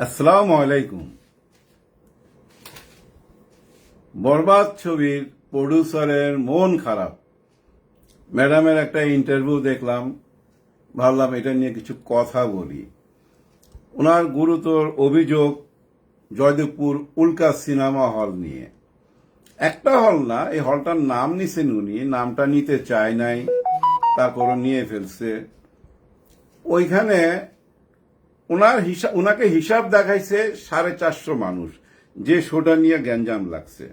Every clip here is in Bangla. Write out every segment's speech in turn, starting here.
আসসালামু আলাইকুম। বরবাদ ছবির প্রডিউসারের মন খারাপ। ম্যাডামের একটা ইন্টারভিউ দেখলাম, ভাবলাম এটা নিয়ে কিছু কথা বলি। ওনার গুরুতর অভিযোগ, জয়দেবপুর উল্কা সিনেমা হল নিয়ে। একটা হল না, এই হলটার নাম নিছেন উনি, নামটা নিতে চায় নাই, তারপরও নিয়ে ফেলছে। ওইখানে ওনার হিসাব ওনাকে হিসাব দেখাইছে সাড়ে চারশো মানুষ, যে শোটা নিয়ে গ্যাঞ্জাম লাগছে।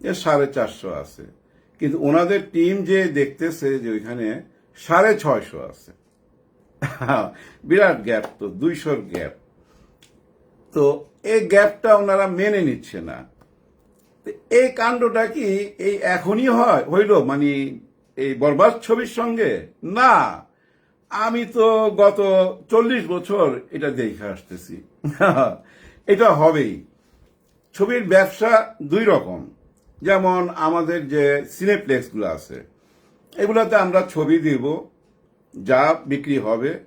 যে সাড়ে চারশো আছে। কিন্তু ওনাদের টিম যে দেখতেছে যে ওইখানে সাড়ে ছয়শো আছে। বিরাট গ্যাপ তো, দুইশোর গ্যাপ। তো এই গ্যাপটা ওনারা মেনে নিচ্ছে না। এই কাণ্ডটা কি এই এখনই হয়, হইল মানে এই বরবাদ ছবির সঙ্গে? না। আমি তো গত চল্লিশ বছর এটা দেখে আসতেছি। এটা হবেই। ছবির ব্যবসা দুই রকম। যেমন আমাদের যে সিনেপ্লেক্সগুলো আছে, এগুলোতে আমরা ছবি দিব, যা বিক্রি হবে,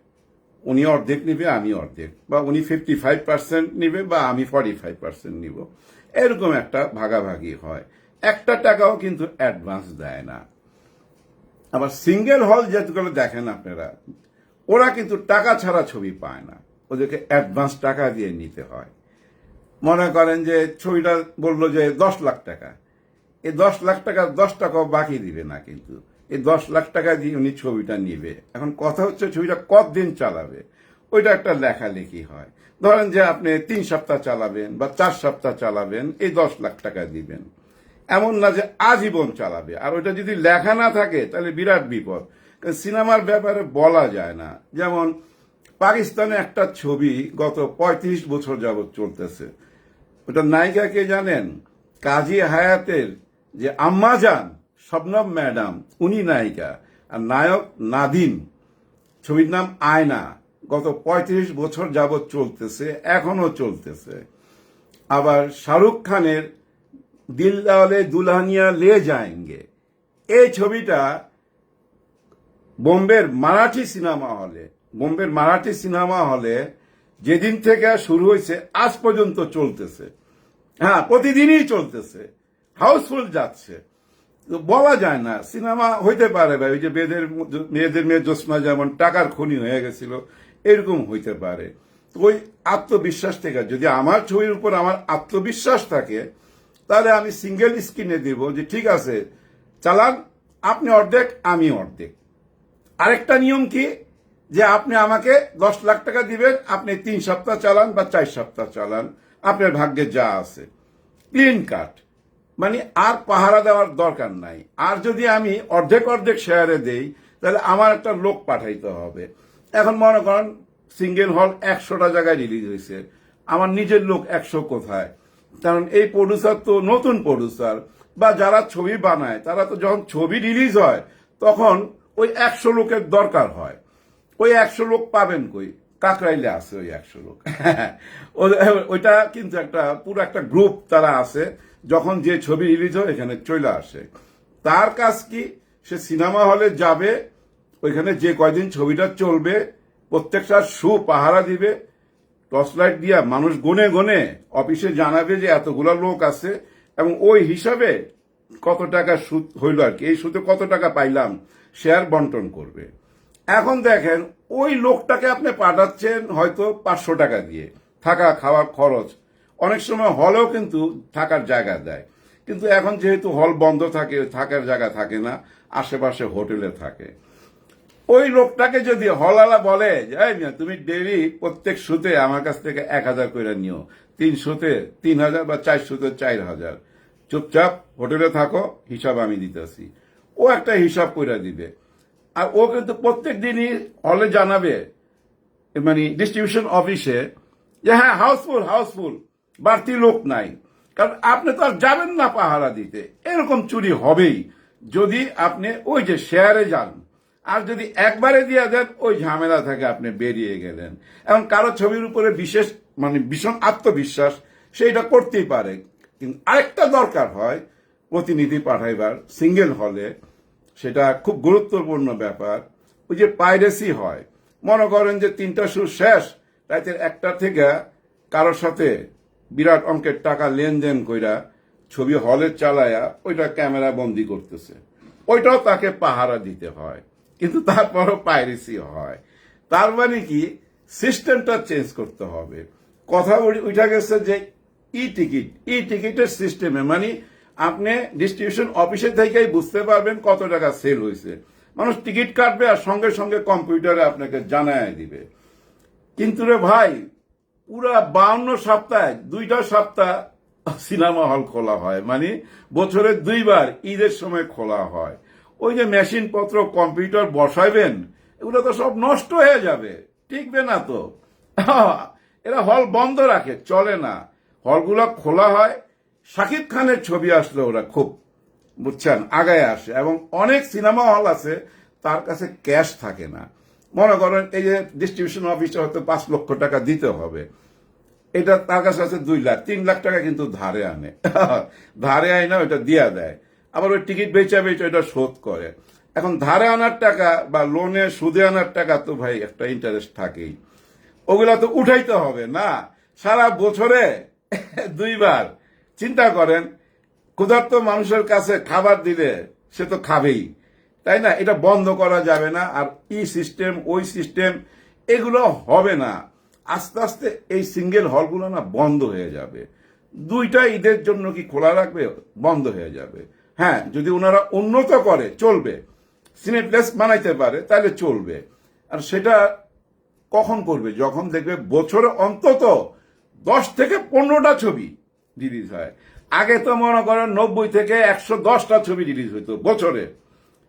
উনি অর্ধেক নিবে, আমি অর্ধেক। বা উনি ফিফটি ফাইভ পার্সেন্ট নিবে, বা আমি ফর্টি ফাইভ পার্সেন্ট নিব। এরকম একটা ভাগাভাগি হয়। একটা টাকাও কিন্তু অ্যাডভান্স দেয় না। আবার সিঙ্গেল হল যেগুলো দেখেন আপনারা, ওরা কিন্তু টাকা ছাড়া ছবি পায় না। ওদেরকে অ্যাডভান্স টাকা দিয়ে নিতে হয়। মনে করেন যে ছবিটা বলল যে দশ লাখ টাকা। এই দশ লাখ টাকা, দশ টাকাও বাকি দিবে না কিন্তু। এই দশ লাখ টাকা দিয়ে উনি ছবিটা নিবে। এখন কথা হচ্ছে ছবিটা কতদিন চালাবে? ওইটা একটা লেখালেখি হয়। ধরেন যে আপনি তিন সপ্তাহ চালাবেন বা চার সপ্তাহ চালাবেন, এই দশ লাখ টাকা দিবেন। এমন না যে আজীবন চালাবে। আর ওইটা যদি লেখা না থাকে, তাহলে বিরাট বিপদ। সিনেমার ব্যাপারে বলা যায় না। যেমন, পাকিস্তানে একটা ছবি গত ৩৫ বছর যাবৎ চলতেছে। ওটা নায়িকা কে জানেন? কাজী হায়াতের যে আম্মা যান, শবনম ম্যাডাম, উনি নায়িকা। আর নায়ক নাদিম। ছবির নাম আয়না। গত ৩৫ বছর যাবৎ চলতেছে এখনও চলতেছে। আবার শাহরুখ খানের দিল দাওয়ালে দুলহানিয়া লে যায়েঙ্গে। এই ছবিটা বোম্বের মারাঠি সিনেমা হলে, বোম্বের মারাঠি সিনেমা হলে যেদিন থেকে শুরু হয়েছে, আজ পর্যন্ত চলতেছে। হ্যাঁ প্রতিদিনই চলতেছে। হাউসফুল যাচ্ছে। বলা যায় না, সিনেমা হইতে পারে ভাই, ওই যে মেয়েদের মেয়েদের মেয়ে জোসনা যেমন টাকার খনি হয়ে গেছিল, এরকম হইতে পারে। ওই আত্মবিশ্বাস থেকে, যদি আমার ছবির উপর আমার আত্মবিশ্বাস থাকে তাহলে আমি সিঙ্গেল স্ক্রিনে দিব যে, ঠিক আছে, চালান, আপনি অর্ধেক, আমি অর্ধেক। আরেকটা নিয়ম কি? যে আপনি আমাকে দশ লাখ টাকা দিবেন, আপনি তিন সপ্তাহ চালান বা চার সপ্তাহ চালান, আপনার ভাগ্যে যা আছে। ক্লিন কাট মানে আর পাহারা দেওয়ার দরকার নাই। আর যদি আমি অর্ধেক অর্ধেক শেয়ারে দেই, তাহলে আমার একটা লোক পাঠাইতে হবে। এখন মনে করেন সিঙ্গেল হল একশোটা জায়গায় রিলিজ হয়েছে আমার নিজের লোক একশো কোথায়? কারণ এই প্রডিউসার তো নতুন প্রডিউসার বা যারা ছবি বানায়, তারা তো যখন ছবি রিলিজ হয়, তখন ওই একশো লোকের দরকার হয়। ওই একশো লোক পাবেন কই? কাকরাইলে আছে ওই একশো লোক। ওইটা কিন্তু একটা, পুরো একটা গ্রুপ তারা আছে, যখন যে ছবি রিলিজ হয়, এখানে চলে আসে। তার কাজ কি? সে সিনেমা হলে যাবে, ওইখানে যে কয়দিন ছবিটা চলবে, প্রত্যেকটা শু পাহারা দিবে টর্চ লাইট দিয়া মানুষ গনে গনে অফিসে জানাবে যে এতগুলো লোক আছে, এবং ওই হিসাবে কত টাকা সুদ হইল আর কি। এই সুদে কত টাকা পাইলাম শেয়ার বন্টন করবে। এখন দেখেন, ওই লোকটাকে আপনি পাঠাচ্ছেন হয়তো পাঁচশো টাকা দিয়ে, থাকা, খাওয়ার খরচ। অনেক সময় হলেও কিন্তু থাকার জায়গা দেয়। কিন্তু এখন যেহেতু হল বন্ধ থাকে, থাকার জায়গা থাকে না, আশেপাশে হোটেলে থাকে। ওই লোকটাকে যদি হলালা বলে যে "এই তুমি ডেলি প্রত্যেক সুতে আমার কাছ থেকে এক হাজার করে নিও। তিন সুতে তিন হাজার বা চার সুতে চার হাজার। চুপচাপ হোটেলে থাকো, হিসাব আমি দিতেছি। ও একটা হিসাব করে দিবে। আর ও কিন্তু প্রত্যেক দিনই হলে জানাবে মানে ডিস্ট্রিবিউশন অফিসে যে হ্যাঁ হাউসফুল হাউসফুল বাড়তি লোক নাই। কারণ আপনি তো আর যাবেন না পাহারা দিতে। এরকম চুরি হবেই যদি আপনি ওই যে শেয়ারে যান। আর যদি একবারে দিয়ে দেন, ওই ঝামেলা থেকে আপনি বেরিয়ে গেলেন। এখন কারও ছবির উপরে বিশেষ মানে ভীষণ আত্মবিশ্বাস, সেইটা করতেই পারে। কিন্তু আরেকটা দরকার হয়, প্রতিনিধি পাঠাইবার, সিঙ্গেল হলে, সেটা খুব গুরুত্বপূর্ণ ব্যাপার। ওই যে পাইরেসি হয়। মনে করেন যে তিনটা সুর শেষ রাতের একটা থেকে কারোর সাথে বিরাট অঙ্কের টাকা লেনদেন কইরা ছবি হলে চালায়া, ওইটা ক্যামেরা বন্দি করতেছে। ওইটাও তাকে পাহারা দিতে হয়। কিন্তু তারপরও পাইরেসি হয়। তার মানে কি? সিস্টেমটা চেঞ্জ করতে হবে। কথা উঠে- গেছে যে ই টিকিট ই টিকিটের সিস্টেমে মানে আপনি ডিস্ট্রিবিউশন অফিসে থেকেই বুঝতে পারবেন কত টাকা সেল হয়েছে। মানুষ টিকিট কাটবে আর সঙ্গে সঙ্গে কম্পিউটারে আপনাকে জানায় দিবে। কিন্তু রে ভাই, পুরা বাউন্ন সপ্তাহে, দুইটা সপ্তাহ সিনেমা হল খোলা হয়। মানে বছরে দুইবার ঈদের সময় খোলা হয়। ওই যে মেশিন পত্র কম্পিউটার বসাইবেন, এগুলো তো সব নষ্ট হয়ে যাবে। টিকবে না তো? এরা হল বন্ধ রাখে, চলে না। হলগুলো খোলা হয়। শাকিব খানের ছবি আসলে ওরা খুব, বুঝছেন, আগায় আসে। এবং অনেক সিনেমা হল আছে, তার কাছে ক্যাশ থাকে না। মনে করেন, এই যে ডিস্ট্রিবিউশন অফিসে হয়তো পাঁচ লক্ষ টাকা দিতে হবে। এটা তার কাছে আছে দুই লাখ, তিন লাখ টাকা কিন্তু ধারে আনে। ধারে আয় না ওইটা দিয়া দেয়। আবার ওই টিকিট বেচা বেচা ওইটা শোধ করে। এখন ধারে আনার টাকা বা লোনে সুদে আনার টাকা তো ভাই একটা ইন্টারেস্ট থাকেই। ওগুলা তো উঠাইতে হবে না। সারা বছরে দুইবার। চিন্তা করেন, ক্ষুধার্ত মানুষের কাছে খাবার দিলে সে তো খাবেই। তাই না? এটা বন্ধ করা যাবে না আর ই সিস্টেম ওই সিস্টেম এগুলো হবে না। আস্তে আস্তে এই সিঙ্গেল হলগুলো না বন্ধ হয়ে যাবে। দুইটা ঈদের জন্য কি খোলা রাখবে? বন্ধ হয়ে যাবে। হ্যাঁ যদি ওনারা উন্নত করে, চলবে। সিনেটলেস বানাইতে পারে, তাহলে চলবে। আর সেটা কখন করবে? যখন দেখবে বছরে অন্তত দশ থেকে পনেরোটা ছবি রিলিজ হয়। আগে তো মনে করেন নব্বই থেকে একশো দশটা ছবি রিলিজ হইতো বছরে।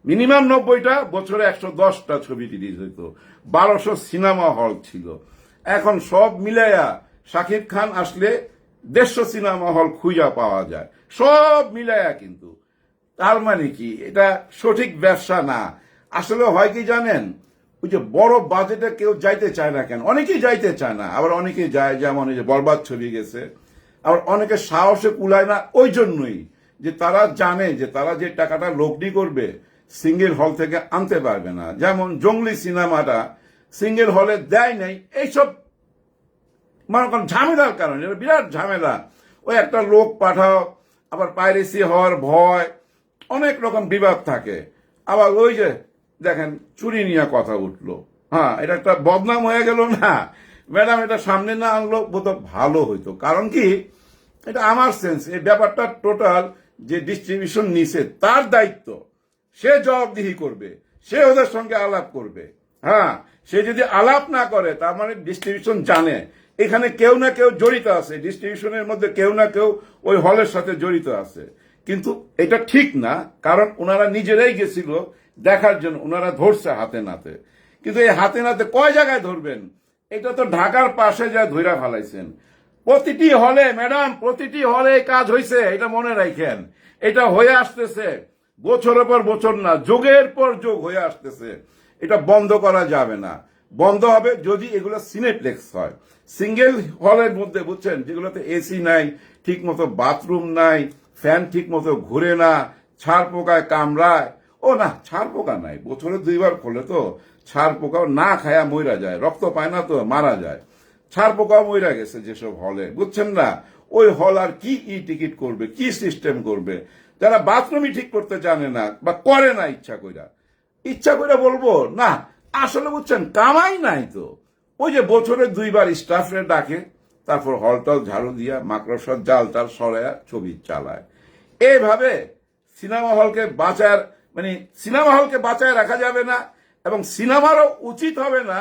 মিনিমাম নব্বইটা, বছরে একশো দশটা ছবি রিলিজ হইতো। বারোশো সিনেমা হল ছিল। এখন সব মিলাইয়া শাকিব খান আসলে দেড়শো সিনেমা হল খুঁজা পাওয়া যায়। সব মিলাইয়া কিন্তু। তার মানে কি? এটা সঠিক ব্যবসা না। আসলে হয় কি জানেন? ওই যে বড় বাজেটে কেউ যাইতে চায় না কেন? অনেকেই যাইতে চায় না। আবার অনেকেই যায়, যেমন এই যে বরবাদ ছবি গেছে। আবার অনেকে সাহসে কুলায় না ওই জন্যই যে তারা জানে যে তারা যে টাকাটা লগ্নি করবে, সিঙ্গেল হল থেকে আনতে পারবে না। যেমন জঙ্গলি সিনেমাটা সিঙ্গেল হলে দেয় নাই, এইসব মনে করেন ঝামেলার কারণে বিরাট ঝামেলা। ওই একটা লোক পাঠাও, আবার পাইরেসি হওয়ার ভয় অনেক রকম বিবাদ থাকে। আবার ওই যে, দেখেন, চুরি নিয়ে কথা উঠল। হ্যাঁ এটা একটা বদনাম হয়ে গেল না? ম্যাডাম, এটা সামনে না আনলো, বোধ ভালো হইতো। কারণ কি? এটা আমার সেন্স এই ব্যাপারটা টোটাল যে ডিস্ট্রিবিউশন নিছে, তার দায়িত্ব। সে জবাবদিহি করবে, সে ওদের সঙ্গে আলাপ করবে। হ্যাঁ সে যদি আলাপ না করে, তার মানে ডিস্ট্রিবিউশন জানে। এখানে কেউ না কেউ জড়িত আছে ডিস্ট্রিবিউশনের মধ্যে কেউ না কেউ ওই হলের সাথে জড়িত আছে। কিন্তু এটা ঠিক না, কারণ ওনারা নিজেরাই গেছিল দেখার জন্য ওনারা ধরছে হাতে নাতে। কিন্তু এই হাতে নাতে কয় জায়গায় ধরবেন? এটা তো ঢাকার পাশে যা ধইরা ফেলাইছেন। প্রতিটি হলে, ম্যাডাম, প্রতিটি হলে কাজ হয়েছে এটা মনে রাখেন এটা হয়ে আসতেছে, বছরের পর বছর না, যুগের পর যুগ হয়ে আসতেছে। এটা বন্ধ করা যাবে না। বন্ধ হবে যদি এগুলো সিনেপ্লেক্স হয়। সিঙ্গেল হলের মধ্যে, বুঝছেন, যেগুলোতে এসি নাই ঠিক মতো বাথরুম নাই ফ্যান ঠিক মতো ঘুরে না ছাড় পোকায় কামড়ায়। ও না ছাড় পোকা নাই। বছরে দুইবার খোলে তো ছাড় পোকাও না খায়া মইরা যায়। রক্ত পায় না তো মারা যায়। ছাড় পোকাও মইরা গেছে যেসব হলে। বুঝছেন না? ওই হল আর কি ই টিকিট করবে, কি সিস্টেম করবে? যারা বাথরুমই ঠিক করতে জানে না বা করে না ইচ্ছা কইরা। ইচ্ছা করে বলব, না, আসলে বুঝছেন, কামাই নাই তো। ওই যে বছরে দুইবার স্টাফরে ডাকে, তারপর হলটল ঝাড়ু দিয়া মাকড়সার জাল টাল সরায়া ছবি চালায়। এইভাবে সিনেমা হলকে বাঁচার মানে সিনেমা হলকে বাঁচায় রাখা যাবে না এবং সিনেমারও উচিত হবে না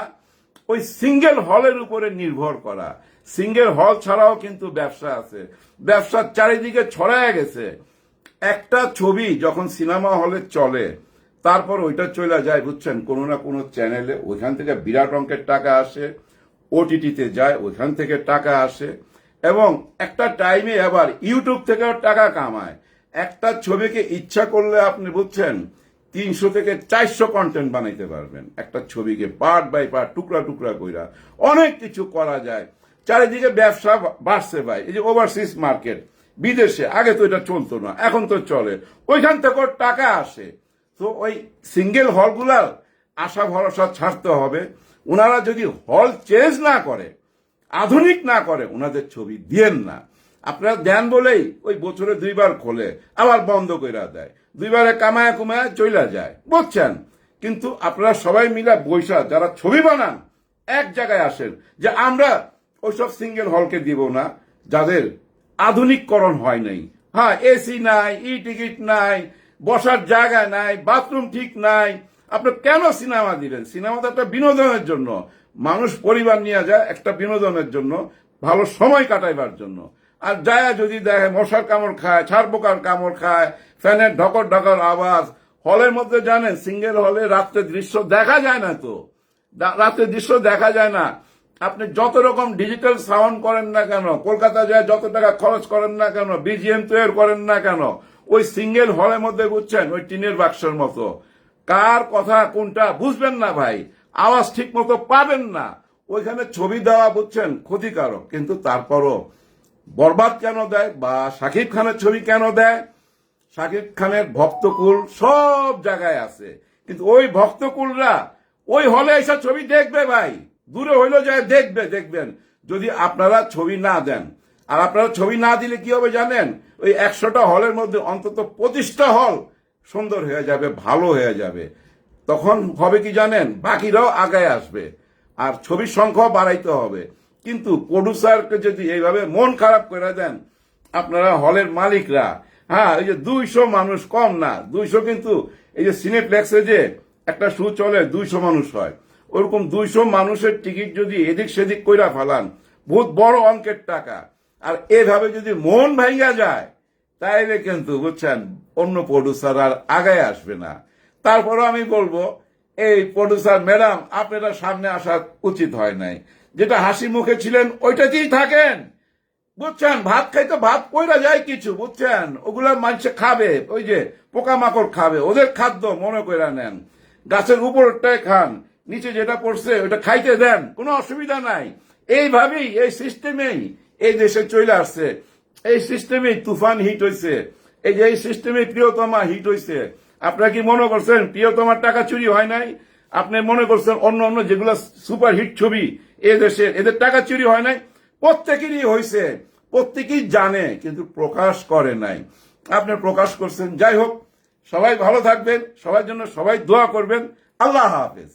ওই সিঙ্গেল হলের উপরে নির্ভর করা। সিঙ্গেল হল ছাড়াও কিন্তু ব্যবসা আছে। ব্যবসার চারিদিকে ছড়ায় গেছে। একটা ছবি যখন সিনেমা হলে চলে, তারপর ওইটা চলে যায়, বুঝছেন? কোনো না কোনো চ্যানেলে ওইখান থেকে বিরাট অঙ্কের টাকা আসে, ওটিটিতে যায়, ওইখান থেকে টাকা আসে এবং একটা টাইমে আবার ইউটিউব থেকেও টাকা কামায়। একটা ছবিকে ইচ্ছা করলে আপনি বুঝছেন, তিনশো থেকে চারশো কন্টেন্ট বানাইতে পারবেন। একটা ছবিকে পার্ট বাই পার্ট টুকরা টুকরা কইরা। অনেক কিছু করা যায়। চারিদিকে ব্যবসা বাড়ছে ভাই। এই যে ওভারসিজ মার্কেট বিদেশে, আগে তো এটা চলতো না, এখন তো চলে। ওইখান থেকেও টাকা আসে। তো ওই সিঙ্গেল হলগুলার আশা ভরসা ছাড়তে হবে। ওনারা যদি হল চেঞ্জ না করে, আধুনিক না করে ওনাদের ছবি দিয়েন না। আপনারা দেন বলেই ওই বছরে দুইবার খোলে, আবার বন্ধ করে দেয়। দুইবারে কামায় কুমায় চইলা যায়, বুঝছেন? কিন্তু আপনারা সবাই মিলে বৈশা যারা ছবি বানান, এক জায়গায় আসেন যে আমরা ওইসব সিঙ্গেল হলকে দিব না, যাদের আধুনিককরণ হয় নাই। হ্যাঁ এসি নাই ই টিকিট নাই, বসার জায়গা নাই বাথরুম ঠিক নাই। আপনি কেন সিনেমা দিলেন সিনেমা তো একটা বিনোদনের জন্য। মানুষ পরিবার নিয়ে যায় একটা বিনোদনের জন্য, ভালো সময় কাটাইবার জন্য। আর যায় যদি দেখে, মশার কামড় খায় ছাড় পোকার কামড় খায়, ফ্যানের ঢকর ঢকর আওয়াজ, হলের মধ্যে জানেন সিঙ্গেল হলে রাত্রে দৃশ্য দেখা যায় না তো। রাত্রে দৃশ্য দেখা যায় না। আপনি যত রকম ডিজিটাল সাউন্ড করেন না কেন, কলকাতা যায় যত টাকা খরচ করেন না কেন, বিজিএম তৈরি করেন না কেন, ওই সিঙ্গেল হলের মধ্যে বুঝছেন, ওই টিনের বাক্সের মতো। কার কথা, কোনটা, বুঝবেন না ভাই। আওয়াজ ঠিক মতো পাবেন না। ওইখানে ছবি দেওয়া বুঝছেন ক্ষতিকারক, কিন্তু তারপরও বরবাদ কেন দেয় বা শাকিব খানের ছবি কেন দেয়? শাকিব খানের ভক্তকুল সব জায়গায় আছে। কিন্তু ওই ভক্তকুলরা ওই হলে এসব ছবি দেখবে ভাই। দূরে হইল যায় দেখবে, দেখবেন। যদি আপনারা ছবি না দেন। আর আপনারা ছবি না দিলে কি হবে জানেন? ওই একশোটা হলের মধ্যে অন্তত পঁচিশটা হল সুন্দর হয়ে যাবে, ভালো হয়ে যাবে। তখন হবে কি জানেন? বাকিরাও আগায় আসবে। আর ছবির সংখ্যাও বাড়াইতে হবে। কিন্তু প্রডিউসারকে যদি এইভাবে মন খারাপ করে দেন, আপনারা হলের মালিকরা। হ্যাঁ এই যে দুইশো মানুষ কম না, দুইশো কিন্তু এই যে সিনেপ্লেক্সে যে একটা শু চলে, দুইশো মানুষ হয়। ওরকম দুইশো মানুষের টিকিট যদি এদিক সেদিক কইরা ফেলান, বহুত বড় অঙ্কের টাকা। আর এভাবে যদি মন ভাঙ্গা যায়, তাইলে কিন্তু বুঝছেন, অন্য প্রডিউসার আর আগায় আসবে না। তারপরও আমি বলব, এই প্রডিউসার ম্যাডাম আপনারা সামনে আসা উচিত হয় নাই। যেটা হাসি মুখে ছিলেন, ওইটাতেই থাকেন। বুঝছেন? ভাত খাইতে ভাত কইরা যায় কিছু, বুঝছেন? ওগুলা মানুষে খাবে, ওই যে পোকামাকড় খাবে, ওদের খাদ্য মনে কইরা নেন। গাছের উপরটাই খান, নিচে যেটা পড়ছে ওটা খাইতে দেন, কোনো অসুবিধা নাই। এইভাবেই এই সিস্টেমেই এই দেশে চলে আসছে। এই সিস্টেমেই তুফান হিট হইছে। এই যে এই সিস্টেমে প্রিয়তমা হিট হইছে। আপনারা কি মনে করছেন, প্রিয়তমার টাকা চুরি হয় নাই? আপনি মনে করছেন অন্য অন্য যেগুলো সুপার হিট ছবি এ দেশে এদের টাকা চুরি হয় নাই। প্রত্যেকেরই হয়েছে প্রত্যেকেই জানে, কিন্তু প্রকাশ করে নাই। আপনি প্রকাশ করছেন। যাই হোক, সবাই ভালো থাকবেন, সবার জন্য সবাই দোয়া করবেন। আল্লাহ হাফেজ।